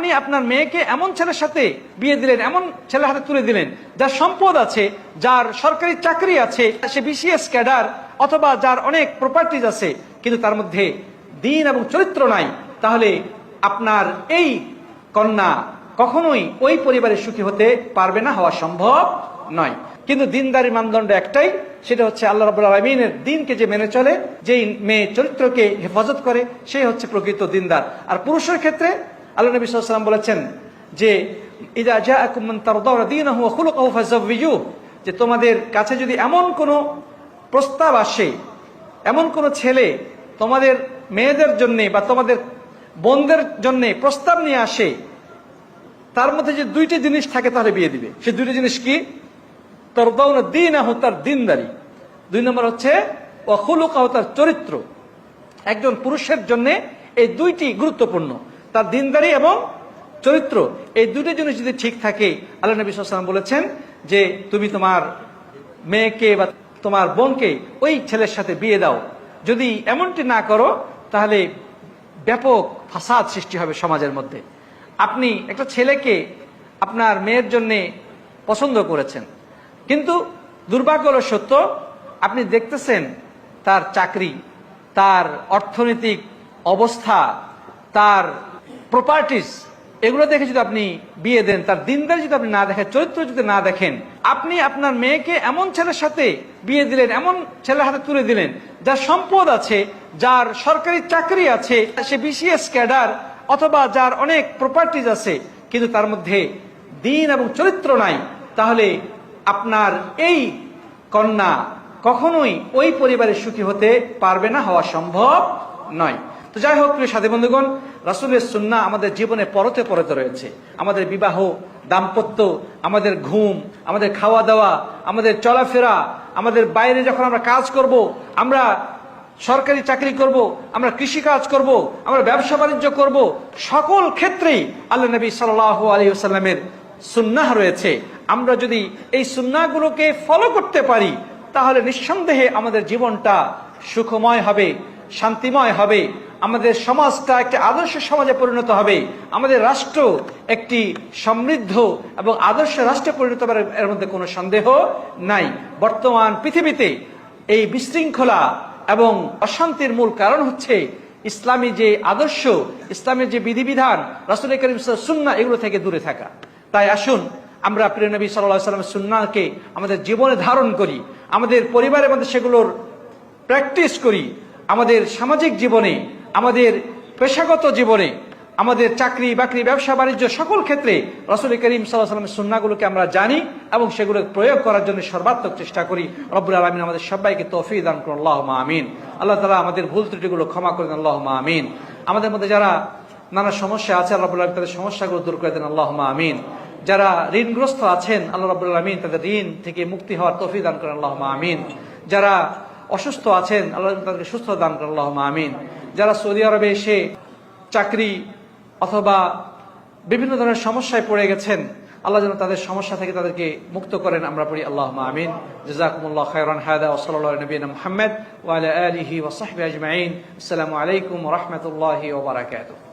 আপনি আপনার মেয়েকে এমন ছেলের সাথে বিয়ে দিলেন, এমন ছেলের হাতে তুলে দিলেন, যার সম্পদ আছে, যার সরকারি চাকরি আছে, সে বিসিএস ক্যাডার অথবা যার অনেক প্রপার্টিজ আছে, কিন্তু তার মধ্যে দিন এবং চরিত্র নাই, তাহলে আপনার এই কন্যা কখনোই ওই পরিবারের সুখী হতে পারবে না, হওয়া সম্ভব নয়। কিন্তু দিনদারি মানদণ্ড একটাই, সেটা হচ্ছে আল্লাহ রব আলমিনের দিনকে যে মেনে চলে, যেই মেয়ে চরিত্রকে হেফাজত করে, সেই হচ্ছে প্রকৃত দিনদার। আর পুরুষের ক্ষেত্রে আল্লাহ নবী সাল্লাম বলেছেন যে, ইদা জা দিন যে, তোমাদের কাছে যদি এমন কোনো প্রস্তাব আসে, এমন কোন ছেলে তোমাদের মেয়েদের জন্য বা তোমাদের বোনদের জন্য প্রস্তাব নিয়ে আসে, তার মধ্যে যে দুইটি জিনিস থাকে তাহলে বিয়ে দিবে। সে দুইটি জিনিস কি? তোর দাউনা দিন আহ তার দিনদারি। দুই নম্বর হচ্ছে অহুলুকাহ তার চরিত্র। একজন পুরুষের জন্য এই দুইটি গুরুত্বপূর্ণ। তার দিনদারি এবং চরিত্র, এই দুটি জিনিস যদি ঠিক থাকে, আল্লাহ নবী সাল্লাম বলেছেন যে তুমি তোমার মেয়েকে বা তোমার বোনকে ওই ছেলের সাথে বিয়ে দাও। যদি এমনটি না করো, তাহলে ব্যাপক ফাসাদ সৃষ্টি হবে সমাজের মধ্যে। আপনি একটা ছেলেকে আপনার মেয়ের জন্য পছন্দ করেছেন, কিন্তু দুর্ভাগ্য হলো সত্য আপনি দেখতেছেন তার চাকরি, তার অর্থনৈতিক অবস্থা, তার প্রপার্টিস এগুলো দেখে যদি আপনি বিয়ে দেন, তার দিনদার যদি আপনি না দেখেন, চরিত্র যদি না দেখেন, আপনি আপনার মেয়েকে এমন ছেলের সাথে বিয়ে দিলেন, এমন ছেলের হাতে তুলে দিলেন, যার সম্পদ আছে, যার সরকারি চাকরি আছে, সে বিসিএস ক্যাডার অথবা যার অনেক প্রপার্টিজ আছে, কিন্তু তার মধ্যে দিন এবং চরিত্র নাই, তাহলে আপনার এই কন্যা কখনোই ওই পরিবারের সুখী হতে পারবে না, হওয়া সম্ভব নয়। তো যাই হোক, প্রিয় সাথী বন্ধুগণ রাসুলের সুন্না আমাদের জীবনে পরতে পরতে রয়েছে। আমাদের বিবাহ, দাম্পত্য, আমাদের ঘুম, আমাদের খাওয়া দাওয়া আমাদের চলাফেরা, আমাদের বাইরে যখন আমরা কাজ করব, আমরা সরকারি চাকরি করব, আমরা কৃষি কাজ করব, আমরা ব্যবসা বাণিজ্য করব, সকল ক্ষেত্রেই আল্লাহ নবী সাল আলী সাল্লামের রয়েছে। আমরা যদি এই সুন্নাগুলোকে ফলো করতে পারি, তাহলে নিঃসন্দেহে আমাদের জীবনটা সুখময় হবে, শান্তিময় হবে। আমাদের সমাজটা একটি আদর্শ সমাজে পরিণত হবে। আমাদের রাষ্ট্র একটি সমৃদ্ধ এবং আদর্শ রাষ্ট্রে পরিণত হবে এর মধ্যে কোনো সন্দেহ নাই। বর্তমান পৃথিবীতে এই বিশৃঙ্খলা এবং অশান্তির মূল কারণ হচ্ছে ইসলামী যে আদর্শ, ইসলামের যে বিধিবিধান রাসুল করিম সুন্না এগুলো থেকে দূরে থাকা। তাই আসুন আমরা প্রিয় নবী সুন্নাকে আমাদের জীবনে ধারণ করি, আমাদের পরিবারের মধ্যে সেগুলোর প্র্যাকটিস করি, আমাদের সামাজিক জীবনে আমাদের পেশাগত জীবনে, আমাদের চাকরি, বাকরি, ব্যবসা, বাণিজ্য সকল ক্ষেত্রে রসুল করিম সাল্লামের সুন্নাগুলোকে আমরা জানি এবং সেগুলো প্রয়োগ করার জন্য সর্বাত্মক চেষ্টা করি। রব্বুল আলমিন আমাদের সবাইকে তফি দান করুন। আল্লাহ আমিন। আল্লাহ তালা আমাদের ভুল ত্রুটিগুলো ক্ষমা করে দেন। আল্লাহ আমিন। আমাদের মধ্যে যারা নানা সমস্যা আছে, আল্লাহ আলম তাদের সমস্যাগুলো দূর করে দেন। আল্লাহ আমিন। যারা ঋণগ্রস্ত আছেন, আল্লাহ রাবুল আলমিন তাদের ঋণ থেকে মুক্তি হওয়ার তফি দান করেন। আল্লাহ আমিন। যারা অসুস্থ আছেন, আল্লাহ তাদেরকে সুস্থ দান করেন আল্লাহ আমিন। যারা সৌদি আরবে এসে চাকরি অথবা বিভিন্ন ধরনের সমস্যায় পড়ে গেছেন, আল্লাহ যেন তাদের সমস্যা থেকে তাদেরকে মুক্ত করেন, আমরা পড়ি আল্লাহ আমিন। জাজাকুমুল্লাহ খায়রান হায়দা ওসলাল্লাহ নবীন মোহাম্মদ ওয়ালা আলিহি আসসালামু আলাইকুম রহমতুল্লাহি ওবরাকাতুহ